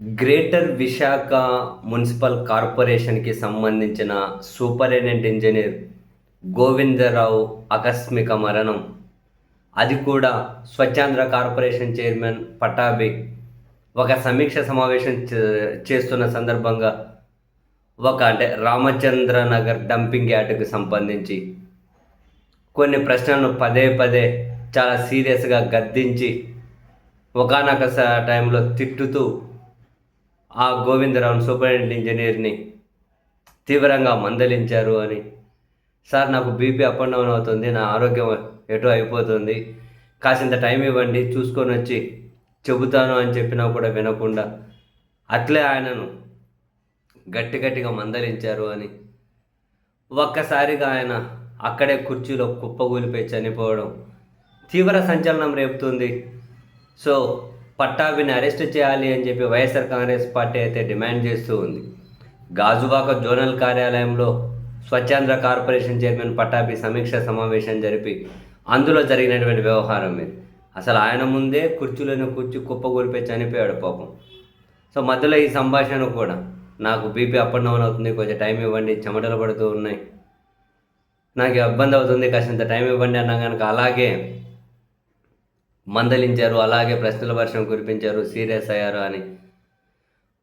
Greater Visakha municipal కార్పొరేషన్కి సంబంధించిన superintendent engineer Govindarao ఆకస్మిక మరణం. అది కూడా స్వచ్ఛాంధ్ర కార్పొరేషన్ చైర్మన్ పటాభి ఒక సమీక్ష సమావేశం చే- చేస్తున్న సందర్భంగా ఒక అంటే రామచంద్ర నగర్ డంపింగ్ యార్డుకు సంబంధించి కొన్ని ప్రశ్నలను పదే పదే చాలా సీరియస్గా గద్దించి ఒకనొక టైంలో తిట్టుతూ ఆ గోవిందరావు సూపరింటెండెంట్ ఇంజనీర్ని తీవ్రంగా మందలించారు అని. సార్ నాకు బీపీ అప్ అండ్ డౌన్ అవుతుంది నా ఆరోగ్యం ఎటో అయిపోతుంది. కాసింత టైం ఇవ్వండి చూసుకొని వచ్చి చెబుతాను అని చెప్పినా కూడా వినకుండా అట్లే ఆయనను గట్టి గట్టిగా మందలించారు అని. ఒక్కసారిగా ఆయన అక్కడే కుర్చీలో కుప్పగూలిపోయి చనిపోవడం తీవ్ర సంచలనం రేపుతుంది. సో పట్టాభిని అరెస్ట్ చేయాలి అని చెప్పి వైఎస్ఆర్ కాంగ్రెస్ పార్టీ అయితే డిమాండ్ చేస్తూ ఉంది. గాజువాక జోనల్ కార్యాలయంలో స్వచ్ఛాంధ్ర కార్పొరేషన్ చైర్మన్ పట్టాభి సమీక్ష సమావేశం జరిపి అందులో జరిగినటువంటి వ్యవహారం ఇది. అసలు ఆయన ముందే కుర్చీలను కూర్చి కుప్పగూలిపోయి చనిపోయాడు పాపం. సో మధ్యలో ఈ సంభాషణ కూడా నాకు బీపీ అప్ అండ్ డౌన్ అవుతుంది కొంచెం టైం ఇవ్వండి చెమటలు పడుతూ ఉన్నాయి. నాకు ఇబ్బంది అవుతుంది కాసింత టైం ఇవ్వండి అన్నా కనుక అలాగే మందలించారు అలాగే ప్రశ్నల వర్షం కురిపించారు సీరియస్ అయ్యారు అని.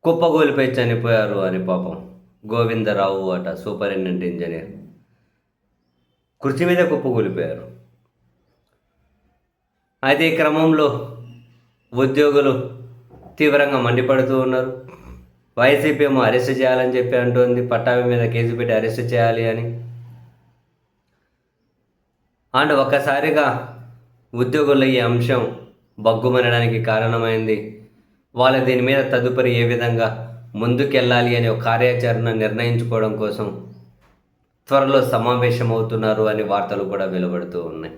కుప్పగోలిపోయి చనిపోయారు అని పాపం. గోవిందరావు అట సూపరింటెండెంట్ ఇంజనీర్. కుర్చీ మీద కుప్పగూలిపోయారు. అయితే ఈ క్రమంలో ఉద్యోగులు తీవ్రంగా మండిపడుతూ ఉన్నారు. వైసీపీ ఏమో అరెస్ట్ చేయాలని చెప్పి అంటోంది పట్టాభి మీద కేసు పెట్టి అరెస్ట్ చేయాలి అని. అండ్ ఒక్కసారిగా ఉద్యోగుల ఈ అంశం బగ్గుమనడానికి కారణమైంది. వాళ్ళ దీని మీద తదుపరి ఏ విధంగా ముందుకెళ్ళాలి అనే కార్యాచరణ నిర్ణయించుకోవడం కోసం త్వరలో సమావేశమవుతున్నారు అనే వార్తలు కూడా వెలువడుతూ ఉన్నాయి.